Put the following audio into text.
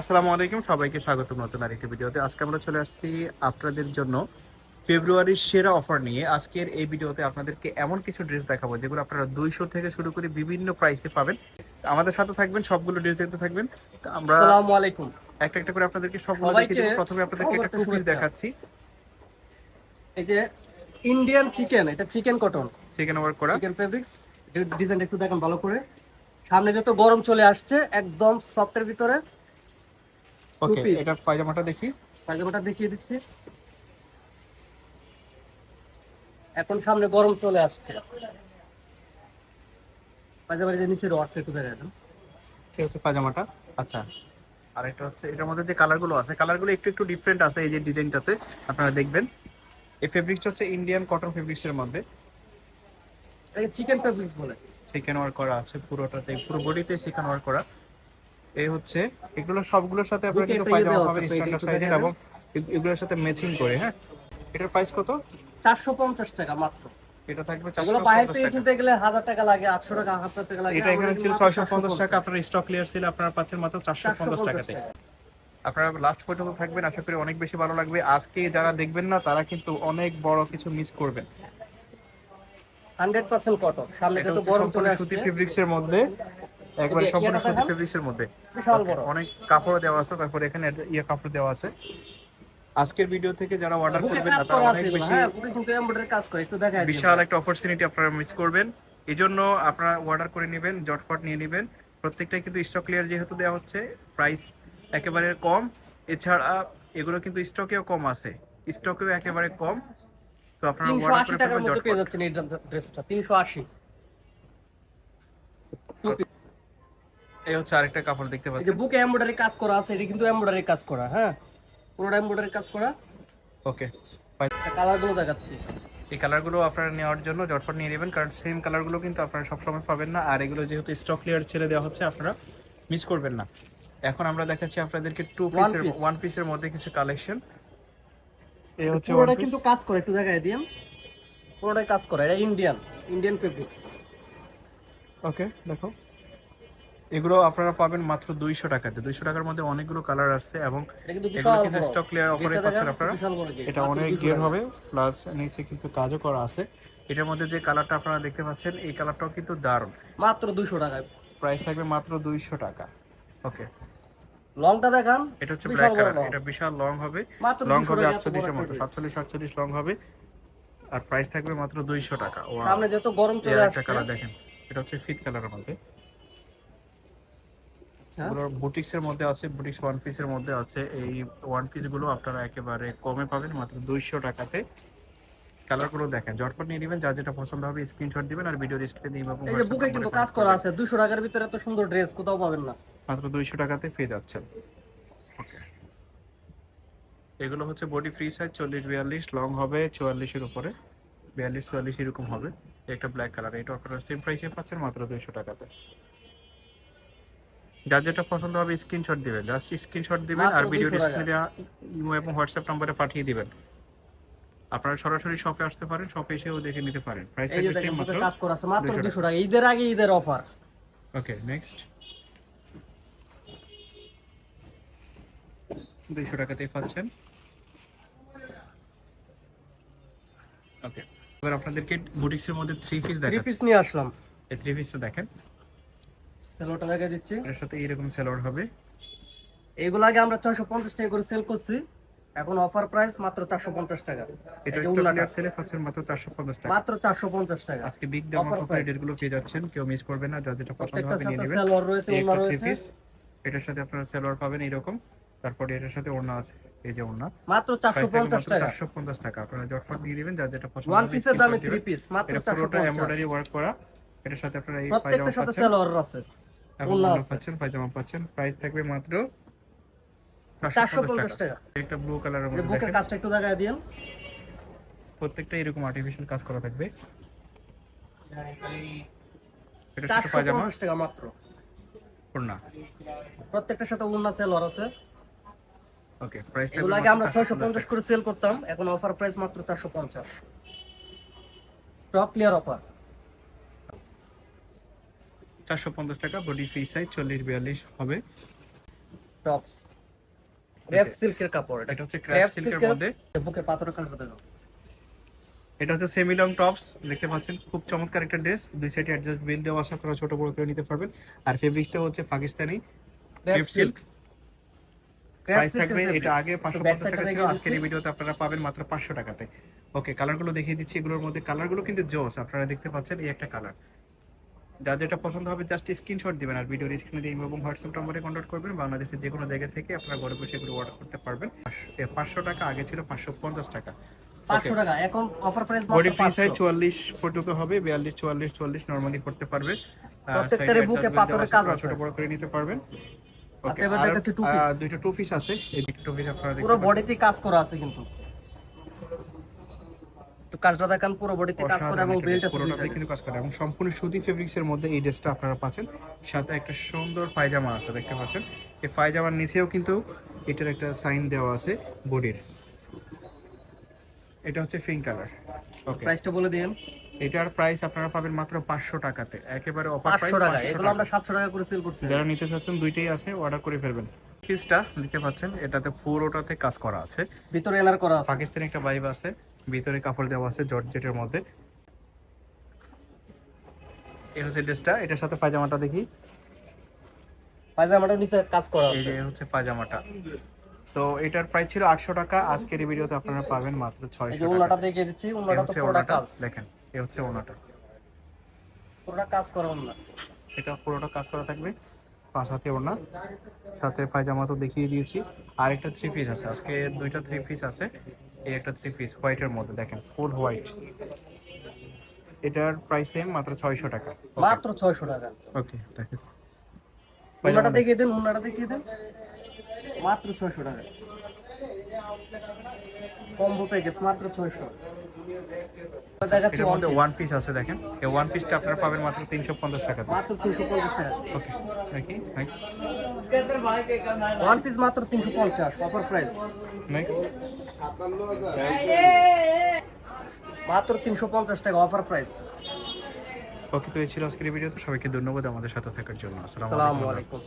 আসসালামু আলাইকুম সবাইকে স্বাগত নতুন আরেকটি ভিডিওতে। আজকে আমরা চলে আসছি আপনাদের জন্য ফেব্রুয়ারির সেরা অফার নিয়ে। আজকের এই ভিডিওতে আপনাদেরকে এমন কিছু ড্রেস দেখাবো যেগুলো আপনারা দুইশো থেকে শুরু করে বিভিন্ন প্রাইসে পাবেন। আমাদের সাথে থাকবেন সবগুলো ড্রেস দেখতে থাকবেন। তো আমরা আসসালামু আলাইকুম। একটা একটা করে আপনাদেরকে সবগুলো দেখিয়ে দেবো। প্রথমে আপনাদেরকে একটা সবার টু পিস দেখাচ্ছি। এই যে ইন্ডিয়ান চিকেন এটা চিকেন কটন চিকেন ওয়ার্ক করা। চিকেন ফেব্রিক্স ডিজাইন একটু দেখেন ভালো করে। সামনে যত গরম চলে আসছে একদম সফটের ভিতরে। ওকে এটা পায়জামাটা দেখি। পায়জামাটা দেখিয়ে দিচ্ছি। এখন সামনে গরম চলে আসছে। পায়জামার যে নিচের রডটা একটু দেখেন এই হচ্ছে পায়জামাটা। আচ্ছা। আর এটা হচ্ছে এটার মধ্যে যে কালারগুলো আছে কালারগুলো একটু একটু ডিফারেন্ট আছে এই যে ডিজাইনটাতে আপনারা দেখবেন। এই ফেব্রিক্সটা হচ্ছে ইন্ডিয়ান কটন ফেব্রিক্সের মধ্যে। চিকেন ফেব্রিক্স বলে। চিকেন ওয়ার্ক করা আছে পুরোটাতে পুরো বডিতে চিকেন ওয়ার্ক করা। এই হচ্ছে এগুলো সবগুলোর সাথে আপনারা কিন্তু পায়জামা পাবেন স্ট্যান্ডার্ড সাইজের এবং এগুলোর সাথে ম্যাচিং করে হ্যাঁ? এটার প্রাইস কত? চারশো পঞ্চাশ টাকা মাত্র। এটা থাকবে এগুলো 450 বাইরে থেকে কিনতে গেলে হাজার টাকা লাগে আটশো টাকা হাজার টাকা লাগে এটা এখানে ছিল মাত্র 650 টাকা আপনার স্টক ক্লিয়ার ছিল আপনারা পাচ্ছেন মাত্র 450 টাকাতে আপনারা লাস্ট পর্যন্ত থাকবেন আশা করি অনেক বেশি ভালো লাগবে। আজকে যারা দেখবেন না তারা কিন্তু অনেক বড় কিছু মিস করবেন। হান্ড্রেড পার্সেন্ট কটন সামনে তো গরম চলে আসছে। সুতি ফেব্রিক্স এর মধ্যে। একবারে সম্পূর্ণ সুতি দেখান। ফেব্রিক্স এর মধ্যে। বিশাল বড়। অনেক কাপড় দেওয়া আছে তারপরে এখানে ইয়ে কাপড় দেওয়া আছে। আজকের ভিডিও থেকে যারা অর্ডার বুকে করবেন তারা অনেক বেশি হ্যাঁ কিন্তু এমব্রয়ডারি কাজ করে একটু দেখাই বিশাল একটা অপরচুনিটি আপনারা মিস করবেন। এই জন্য আপনারা অর্ডার করে নেবেন জটফট নিয়ে নেবেন। প্রত্যেকটাই কিন্তু স্টক ক্লিয়ার যেহেতু দেওয়া হচ্ছে প্রাইস একেবারে কম। এছাড়া এগুলো কিন্তু স্টকেও কম আছে। স্টকেও একেবারে কম। তো আপনারা অর্ডার করে টাকার ফেলবেন মধ্যে পেয়ে যাচ্ছেন এই ড্রেসটা 380 এই হচ্ছে আরেকটা কাপড় দেখতে এই যে বুকে এমব্রয়ডারি কাজ করা আছে এটা কিন্তু এমব্রয়ডারি কাজ করা হ্যাঁ? পুরোটা এমব্রয়ডারি কাজ করা। ওকে কালারগুলো দেখাচ্ছি। এই কালারগুলো আপনারা নেওয়ার জন্য জটফট নিয়ে নেবেন কারণ সেম কালারগুলো কিন্তু আপনারা সবসময় পাবেন না। আর এগুলো যেহেতু স্টক ক্লিয়ার ছেড়ে দেওয়া হচ্ছে আপনারা মিস করবেন না। এখন আমরা দেখাচ্ছি আপনাদেরকে টু পিসের ওয়ান পিসের মধ্যে কিছু কালেকশন এই হচ্ছে পুরোটা কিন্তু কাজ করে একটু দেখাই দিন। পুরোটাই কাজ করে এটা ইন্ডিয়ান ইন্ডিয়ান ফেব্রিক্স ওকে দেখো। এগুলো আপনারা পাবেন মাত্র দুইশো টাকাতে। দুইশো টাকার মধ্যে অনেকগুলো কালার আসছে এবং এটা স্টক ক্লিয়ার অফারে পাচ্ছেন আপনারা। অনেক 200 গের টাকা। হবে প্লাস নিচে কিন্তু কাজও করা আছে। এটার মধ্যে যে কালারটা আপনারা দেখতে পাচ্ছেন এই কালারটাও কিন্তু দারুণ। মাত্র 200 টাকায়। প্রাইস থাকবে মাত্র দুইশো টাকা। ওকে লংটা দেখান। এটা হচ্ছে বিশাল ব্ল্যাক কালার এটা বিশাল লং হবে। মাত্র লং হবে টাকা এত বড় আটচল্লিশের মতো সাতচল্লিশ আটচল্লিশ লং হবে। আর প্রাইস থাকবে মাত্র দুইশো টাকা। ও সামনে যত গরম চলে একটা আসছে। কালার দেখেন। এটা হচ্ছে ফিট কালারের মধ্যে। আচ্ছা, এগুলো বুটিক্স এর মধ্যে আছে বুটিক্স ওয়ান পিসের মধ্যে আছে। এই ওয়ান পিসগুলো আপনারা একেবারে কমে পাবেন মাত্র দুইশো টাকাতে। কালারগুলো দেখেন জটপট নিয়ে নেবেন যার যেটা পছন্দ হবে স্ক্রিনশট দিবেন আর ভিডিও স্ক্রিনে এবং এই যে বুকে কিন্তু কাজ করা আছে 200 টাকার ভিতরে এত সুন্দর ড্রেস কোথাও পাবেন না। মাত্র দুইশো টাকাতে পেয়ে যাচ্ছেন। ওকে এগুলো হচ্ছে বডি ফ্রি সাইজ চল্লিশ বিয়াল্লিশ লং হবে চুয়াল্লিশের উপরে। বিয়াল্লিশ চুয়াল্লিশ এরকম হবে। একটা ব্ল্যাক কালার এটা আপনারা সেম প্রাইসে পাচ্ছেন মাত্র দুইশো টাকাতে। যার যেটা পছন্দ হবে স্ক্রিনশট দিবেন। জাস্ট স্ক্রিনশট দিবেন আর ভিডিও ডিসপ্লে দেওয়া ইমো এবং হোয়াটসঅ্যাপ নম্বরে পাঠিয়ে দিবেন। আপনারা সরাসরি শপে আসতে পারেন শপে এসেও দেখে নিতে পারেন। প্রাইস থাকবে সেম মাত্র কাজ করা আছে মাত্র 200 200 টাকা। ঈদের আগে ঈদের অফার ওকে নেক্সট দুইশো টাকাতেই পাচ্ছেন। ওকে এবার আপনাদেরকে বুটিক্সের মধ্যে থ্রি পিস থ্রি দেখাচ্ছি। পিস নিয়ে আসলাম। এই থ্রি পিসটা দেখেন। সেলোটা দেখাই দিচ্ছি এর সাথে এইরকম সেলোয়ার হবে। এগুলো আগে আমরা 650 টাকা করে সেল করছি। এখন অফার প্রাইস মাত্র 450 টাকা। এটা এই যে স্টক সেলে পাচ্ছেন মাত্র চারশো পঞ্চাশ টাকা। মাত্র 450 টাকা। আজকে বিগ দাম অফার price। গুলো পেয়ে যাচ্ছেন কেউ মিস করবেন না যার যেটা পছন্দ হবে নিয়ে নেবেন। সালোয়ার রয়েছে থ্রি রয়েছে। এটার সাথে আপনারা সেলোয়ার পাবেন এরকম তারপরে এটার সাথে ওড়না আছে এই যে ওড়না। মাত্র 450 টাকা। চারশো পঞ্চাশ টাকা আপনারা জটফট নিয়ে নেবেন যার যেটা পছন্দ ওয়ান পিসের দামে screenshot থ্রি দিবেন। পিস মাত্র এটা পুরোটা এমব্রয়ডারি ওয়ার্ক করা এটার সাথে আপনারা এই পায়জামা প্রত্যেকটার সাথে সেলোয়ার আছে। পাচ্ছেন পায়জামা পাচ্ছেন প্রাইস থাকবে মাত্র 450 450 টাকা। টাকা। একটা ব্লু কালারের মধ্যে বুকের কাজটা একটু দেখায় প্রত্যেকটা এরকম আর্টিফিশিয়াল কাজ করা থাকবে। পায়জামা। টাকা মাত্র। ওড়না। প্রত্যেকটার সাথে ওড়না আছে। ওকে প্রাইস এগুলো আগে আমরা মাত্র 650 করে সেল করতাম এখন অফার প্রাইস মাত্র 450 স্টক ক্লিয়ার অফার চারশো পঞ্চাশ টাকা বডি ফ্রি সাইজ চল্লিশ বিয়াল্লিশ হবে। টপস ক্রেপ সিল্কের কাপড় এটা হচ্ছে ক্র্যাপ সিল্কের মধ্যে। বুকের পাথরের কালার দেখো এটা হচ্ছে সেমি লং টপস দেখতে পাচ্ছেন খুব চমৎকার একটা ড্রেস দুই সাইডে অ্যাডজাস্ট বিল দেওয়া আছে আপনারা ছোট বড় করে নিতে পারবেন। আর ফেব্রিকটা হচ্ছে পাকিস্তানি ক্রেপ সিল্ক প্রাইস থাকবে এটা আগে পাঁচশো পঞ্চাশ টাকা ছিল আজকের এই ভিডিওতে আপনারা পাবেন মাত্র পাঁচশো টাকাতে। ওকে কালারগুলো দেখিয়ে দিচ্ছি এগুলোর মধ্যে কালারগুলো কিন্তু জোস আপনারা দেখতে পাচ্ছেন এই একটা কালার যার যেটা পছন্দ হবে জাস্ট স্ক্রিনশট দিবেন আর ভিডিওর স্ক্রিনে দিয়ে এবং হোয়াটসঅ্যাপ নম্বরে কন্ট্যাক্ট করবেন। বাংলাদেশের যে কোনো জায়গা থেকে আপনারা ঘরে বসে এগুলো অর্ডার করতে পারবেন। পাঁচশো টাকা আগে ছিল পাঁচশো পঞ্চাশ টাকা। পাঁচশো টাকা এখন অফার প্রাইস বডি মাত্র ফ্রি সাইজ চুয়াল্লিশ পর্যন্ত হবে বিয়াল্লিশ চুয়াল্লিশ চুয়াল্লিশ নর্মালি করতে পারবে। এ বুকে পাথরের কাজ আছে। ছোট বড় করে নিতে পারবেন। আচ্ছা, এবার দেখাচ্ছি two আহ, দুইটা টু পিস আছে। এই টু পিস আপনারা পুরো বডিতে কাজ করা আছে কিন্তু। তো কাজটা দেখান পুরো বডিতে কাজ করে এবং একটা বেল্ট আছে। কিন্তু কাজ করে। এবং সম্পূর্ণ সুতি ফেব্রিক্স এর মধ্যে এই ড্রেসটা আপনারা পাচ্ছেন। সাথে একটা সুন্দর পায়জামা আছে দেখতে পাচ্ছেন। এই পায়জামার নিচেও কিন্তু এটার একটা সাইন দেওয়া আছে বডির এটা হচ্ছে পিঙ্ক কালার ওকে প্রাইসটা বলে দিন এটার প্রাইস আপনারা পাবেন মাত্র পাঁচশো টাকাতে। একেবারে অফার প্রাইস পাঁচশো টাকা এগুলো আমরা সাতশো টাকা করে সেল করছি। যারা নিতে চাচ্ছেন দুইটাই আছে অর্ডার করে ফেলবেন। পিসটা দিতে পাচ্ছেন এটাতে পুরোটাতে কাজ করা আছে। ভিতরে এনার করা আছে। পাকিস্তানি একটা ভাইব আছে। ভিতরে কাপড় দেওয়া আছে জর্জেটের মধ্যে। এই হচ্ছে ড্রেসটা এটার সাথে পায়জামাটা দেখি। পায়জামাটার নিচে কাজ করা আছে যে হচ্ছে পায়জামাটা। তো এটার প্রাইস ছিল আটশো টাকা আজকের এই ভিডিওতে আপনারা পাবেন মাত্র এই ছয়শো যে টাকা। উন্নাটা দেখিয়ে দিচ্ছি এই উন্নাটা তো পুরোটা কাজ। দেখেন এই হচ্ছে ওনাটা পুরোটা কাজ করা উন্না এটা পুরোটা কাজ করা থাকবে পাঁচ হাতে ওড়না। সাথে পায়জামা তো দেখিয়ে দিয়েছি। আর একটা থ্রি পিস আছে আজকে দুইটা থ্রি পিস আছে। এই একটা থ্রি পিস হোয়াইটের মধ্যে দেখেন ফুল হোয়াইট এটার প্রাইস সেম মাত্র ছয়শো টাকা। মাত্র ছয়শো টাকা। ওকে দেখেন। ওনাটা দেখিয়ে দেন ওনাটা দেখিয়ে দেন। মাত্র ছয়শো টাকা। কম্বো প্যাকেজ মাত্র ছয়শো। দেখাচ্ছি। ওয়ান পিস আছে দেখেন। এই ওয়ান পিসটা আপনারা পাবেন মাত্র তিনশো পঞ্চাশ টাকা মাত্র তিনশো পঞ্চাশ টাকা। ওকে দেখি নেক্সট ওয়ান পিস মাত্র তিনশো পঞ্চাশ অফার প্রাইস নেক্সট মাত্র তিনশো পঞ্চাশ টাকা অফার প্রাইস ওকে তো এই ছিল আজকের ভিডিও তো সবাইকে ধন্যবাদ আমাদের সাথে থাকার জন্য। আসসালামু আলাইকুম।